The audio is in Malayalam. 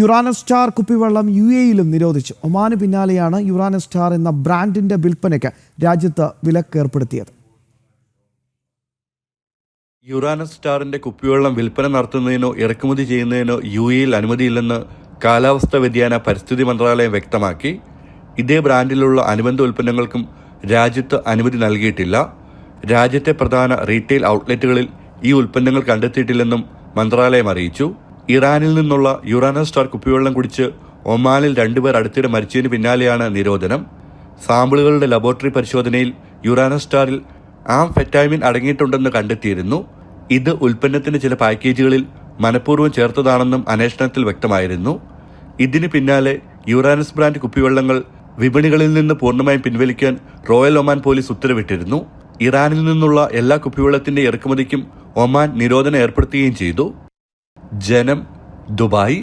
യുറാനസ് സ്റ്റാർ കുപ്പിവെള്ളം യു എയിലും നിരോധിച്ചു. ഒമാന് പിന്നാലെയാണ് യുറാനസ് സ്റ്റാർ എന്ന ബ്രാൻഡിന്റെ വിൽപ്പനയ്ക്ക് രാജ്യത്ത് വിലക്ക് ഏർപ്പെടുത്തിയത്. യുറാനസ് സ്റ്റാറിന്റെ കുപ്പിവെള്ളം വിൽപ്പന നടത്തുന്നതിനോ ഇറക്കുമതി ചെയ്യുന്നതിനോ യു എയിൽ അനുമതിയില്ലെന്ന് കാലാവസ്ഥാ വ്യതിയാന പരിസ്ഥിതി മന്ത്രാലയം വ്യക്തമാക്കി. ഇതേ ബ്രാൻഡിലുള്ള അനുബന്ധ ഉൽപ്പന്നങ്ങൾക്കും രാജ്യത്ത് അനുമതി നൽകിയിട്ടില്ല. രാജ്യത്തെ പ്രധാന റീറ്റെയിൽ ഔട്ട്ലെറ്റുകളിൽ ഈ ഉൽപ്പന്നങ്ങൾ കണ്ടെത്തിയിട്ടില്ലെന്നും മന്ത്രാലയം അറിയിച്ചു. ഇറാനിൽ നിന്നുള്ള യുറാനസ് സ്റ്റാർ കുപ്പിവെള്ളം കുടിച്ച് ഒമാനിൽ രണ്ടുപേർ അടുത്തിടെ മരിച്ചതിന് പിന്നാലെയാണ് നിരോധനം. സാമ്പിളുകളുടെ ലബോറട്ടറി പരിശോധനയിൽ യുറാനസ് സ്റ്റാറിൽ ആം ഫെറ്റാമിൻ അടങ്ങിയിട്ടുണ്ടെന്ന് കണ്ടെത്തിയിരുന്നു. ഇത് ഉൽപ്പന്നത്തിന്റെ ചില പാക്കേജുകളിൽ മനഃപൂർവം ചേർത്തതാണെന്നും അന്വേഷണത്തിൽ വ്യക്തമായിരുന്നു. ഇതിന് പിന്നാലെ യുറാനസ് ബ്രാൻഡ് കുപ്പിവെള്ളങ്ങൾ വിപണികളിൽ നിന്ന് പൂർണമായും പിൻവലിക്കാൻ റോയൽ ഒമാൻ പോലീസ് ഉത്തരവിട്ടിരുന്നു. ഇറാനിൽ നിന്നുള്ള എല്ലാ കുപ്പിവെള്ളത്തിന്റെ ഇറക്കുമതിക്കും ഒമാൻ നിരോധനം ഏർപ്പെടുത്തുകയും ചെയ്തു. ജനം ദുബായ്